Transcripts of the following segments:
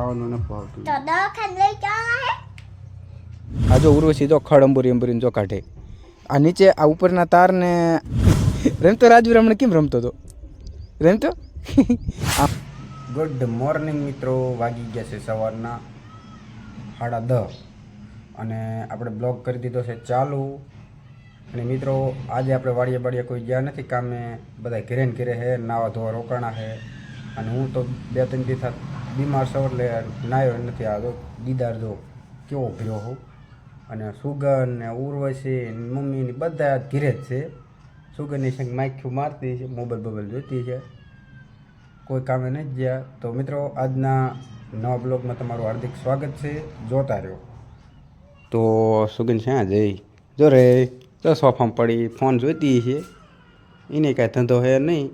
ખાવાનું નથી ભાવતું તો દવાખાને લઈ જવાના હે? આ જો ઉર્વશી જો ખડ અંબુરી અંબુરીને જો કાઢે. આ નીચે આ ઉપરના તારને રમતો? રાજવીર હમણાં કેમ રમતો હતો રમતો? ગુડ મોર્નિંગ મિત્રો વાગી ગયા છે સવારના સાડા દસ અને આપણે બ્લોગ કરી દીધો છે ચાલુ. અને મિત્રો આજે આપણે વાડીએ બાડીએ કોઈ ગયા નથી કામે. બધા ઘેરે ઘેરે હે નાવા ધોવા રોકાણા હે. અને હું તો બે ત્રણ દિવસ બીમાર છું એટલે નાયો નથી આવ્યો દીદાર જો કેવો ભર્યો હો. અને સુગર ને ઉર્વશી મમ્મીની બધા ઘીરે જ છે. સુગરની સંગ માખ્યું મારતી છે, મોબાઈલ બોબાઈલ જોતી છે. કોઈ કામે નથી ગયા. તો મિત્રો, આજના નવા બ્લોગમાં તમારું હાર્દિક સ્વાગત છે. જોતા રહ્યો. તો સુગન શ્યાં જઈ? જો રે તો સોફામાં પડી, ફોન જોઈતી છે. એને કાંઈ ધંધો હે નહીં.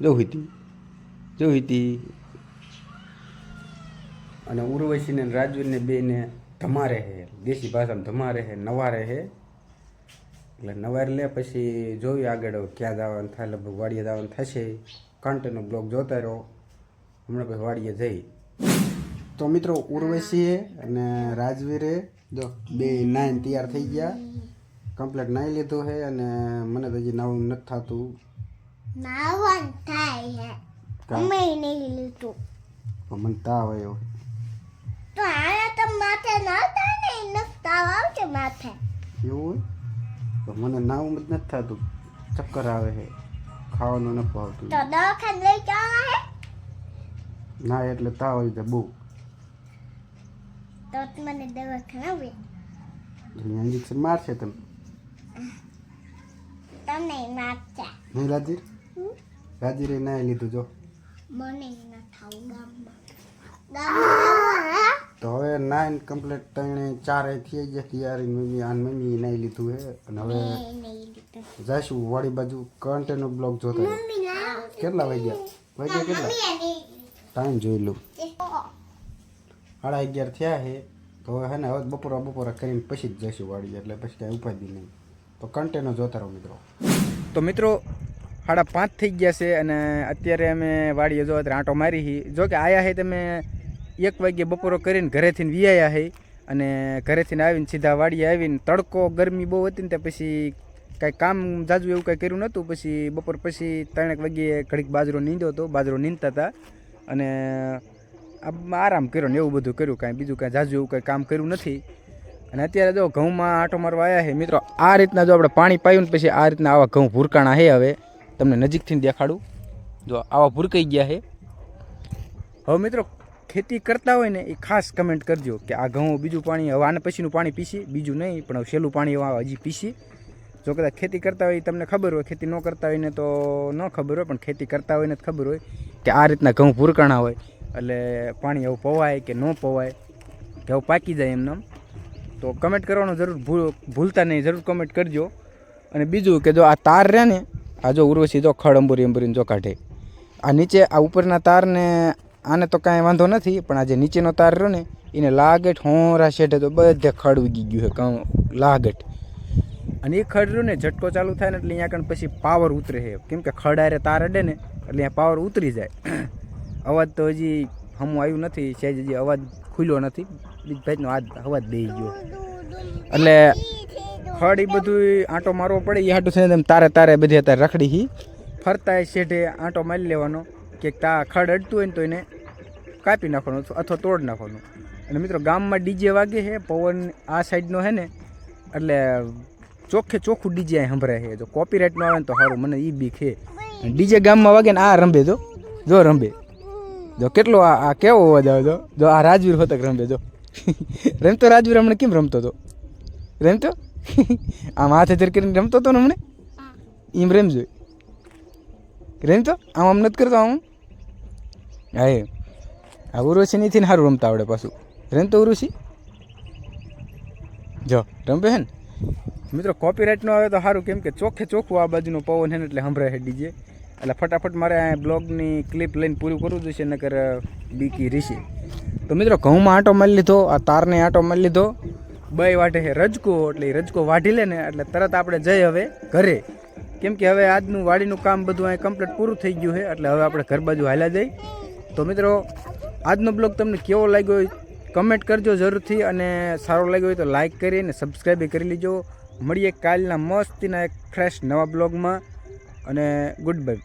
જોઈ હતી જોઈ હતી અને ઉર્વશીને ને રાજવીરને બેને ધમારે હે દેશી ભાષામાં ધમારે હે નવારે હે એટલે નવારે લે પછી જોયું આગળ ક્યાં જવાનું થાય લગભગ વાડીએ જવાનું થશે. કન્ટેનો બ્લોગ જોતા રહો. હમણાં પછી વાડીએ જઈ. તો મિત્રો ઉર્વશીએ અને રાજવીરે જો બે નાઈન તૈયાર થઈ ગયા. કમ્પ્લેટ નાહી લીધું છે અને મને તો હજી નવું નથી થતું. નાવન થાય હે? અમે નહીં લીધું. મને તાવ આવ્યો. તો આયા તો માથે ના થાય ને એને તાવ આવશે માથે. એવું તો મને નાવું જ નથી થતું. ચક્કર આવે છે. ખાવાનું નથી ભાવતું. તો દવાખાને લઈ જવાના હે? ના એટલે તાવ આવી જાય બહુ. તો મને આવે. અહીંયા ઇન્જેક્શન મારશે તમે. તમને નાચા નહીં રાજીર રાજીરે નાહી લીધું જો. મને ના થાવ ગામમાં તો હવે નાઇન કમ્પ્લીટ ત્રણે ચારે થઈ ગયા. તૈયારી મમ્મી આન મમ્મી નાહી લીધું છે અને હવે જઈશું વાડી બાજુ કન્ટેનો બ્લોગ જોતા કેટલા વાગ્યા? વાગ્યા કેટલા? ટાઈમ જોઈ લઉં સાડા અગિયાર થયા છે તો હવે હે ને હવે બપોરા બપોરા કરીને પછી જ જઈશું વાડી એટલે પછી કાંઈ ઉપાધિ નહીં. તો કન્ટેનો જોતા રહો મિત્રો. તો મિત્રો સાડા પાંચ થઈ ગયા છે અને અત્યારે અમે વાડીએ જો ત્યારે આંટો મારી હી. જો કે આયા છે તમે એક વાગ્યે બપોરો કરીને ઘરેથી વિયાયા હે અને ઘરેથી આવીને સીધા વાડીએ આવીને તડકો, ગરમી બહુ હતી ને તે પછી કાંઈ કામ જાજુ એવું કાંઈ કર્યું નહોતું. પછી બપોર પછી ત્રણેક વાગ્યે ઘડીક બાજરો નીંદો હતો બાજરો નીંદતા હતા અને આરામ કર્યો ને એવું બધું કર્યું. કાંઈ બીજું કાંઈ જાજુ એવું કાંઈ કામ કર્યું નથી. અને અત્યારે જો ઘઉંમાં આંટો મારવા આવ્યા છે મિત્રો, આ રીતના જો આપણે પાણી પાયું ને પછી આ રીતના આવા ઘઉં ભૂરકાણા છે હવે. તમને નજીકથી દેખાડું. જો આવા ભૂરકાઈ ગયા છે હવે મિત્રો ખેતી કરતા હોય ને એ ખાસ કમેન્ટ કરજો કે આ ઘઉં બીજું પાણી, હવે આને પછીનું પાણી પીસી બીજું નહીં, પણ છેલ્લું પાણી હજી પીસી જો કદાચ ખેતી કરતા હોય તમને ખબર હોય, ખેતી ન કરતા હોય ને તો ન ખબર હોય, પણ ખેતી કરતા હોય ને ખબર હોય કે આ રીતના ઘઉં ભૂરકાણા હોય. એટલે પાણી એવું પવાય કે ન પવાય, કે એવું પાકી જાય એમને. તો કમેન્ટ કરવાનું જરૂર ભૂલ, ભૂલતા નહીં, જરૂર કમેન્ટ કરજો. અને બીજું કે જો આ તાર રહે ને, આ જો ઉર્વશી જો ખડ અંબુરી અંબુરીને જો કાઢે. આ નીચે આ ઉપરના તારને આને તો કાંઈ વાંધો નથી, પણ આ જે નીચેનો તાર રહ્યો ને, એને લાગેટ હોરા શેઠે તો બધે ખડ ઉગી ગયું છે કાં લાગેટ. અને એ ખડ રહ્યું ને, ઝટકો ચાલુ થાય ને એટલે અહીંયા કણ પછી પાવર ઉતરે છે કેમ કે ખડ તાર અડે ને, એટલે અહીંયા પાવર ઉતરી જાય. અવાજ તો હજી હમું આવ્યું નથી સહેજ હજી અવાજ ખુલ્યો નથી. બીજ ભાઈનો આજ અવાજ દઈ ગયો. એટલે ખડ એ બધું આંટો મારવો પડે એ આંટો થઈને તારે તારે બધી અત્યારે રખડી ફરતા શેઠે આંટો મારી લેવાનો. કે તા ખડ અડતું હોય ને તો એને કાપી નાખવાનું અથવા- તોડ નાખવાનું. અને મિત્રો ગામમાં ડીજે વાગે છે પવન આ સાઈડનો છે ને એટલે ચોખ્ખે ચોખ્ખું ડીજે અહીં સંભળાય છે. જો કોપીરાઇટનો આવે ને તો સારું મને એ બીક છે ડીજે ગામમાં વાગે ને આ રંભે જો. જો રંભે. જો કેટલો આ આ કેવો અવાજ આવે જો. જો આ રાજવીર હોતક રમે જો. રમતો રાજવીર હમણાં કેમ રમતો હતો રમતો? આમ હાથે ધરકીને રમતો હતો ને હમણે? એમ રમજો. રમતો? આમ આમ નથી કરતો આમ? હા એ. આ ઉર્વશી નથી ને સારું રમતા આવડે પાછું. રમતો ઉર્વશી જો રમે હે ને? મિત્રો કોપીરાઇટ નો આવે તો સારું કેમ કે ચોખ્ખે ચોખ્ખું આ બાજુનો પવન હે ને એટલે સંભળાય છે ડીજે. એટલે ફટાફટ મારે આ બ્લોગની ક્લિપ લઈને પૂરું કરવું જોઈશે નકર બીકી રીશે. તો મિત્રો ઘઉંમાં આંટો મારી લીધો આ તારને આંટો મારી લીધો. બે વાટે છે રજકો એટલે એ રજકો વાઢી લે ને એટલે તરત આપણે જઈએ હવે ઘરે. કેમ કે હવે આજનું વાડીનું કામ બધું અહીં કમ્પ્લીટ પૂરું થઈ ગયું છે એટલે હવે આપણે ઘર બાજુ હાલ્યા જઈ. તો મિત્રો, આજનો બ્લોગ તમને કેવો લાગ્યો હોય કમેન્ટ કરજો જરૂરથી અને સારો લાગ્યો હોય તો લાઈક કરી અને સબસ્ક્રાઈબ કરી લેજો. મળીએ કાલના મસ્તીના એક ફ્રેશ નવા બ્લોગમાં અને ગુડ બાય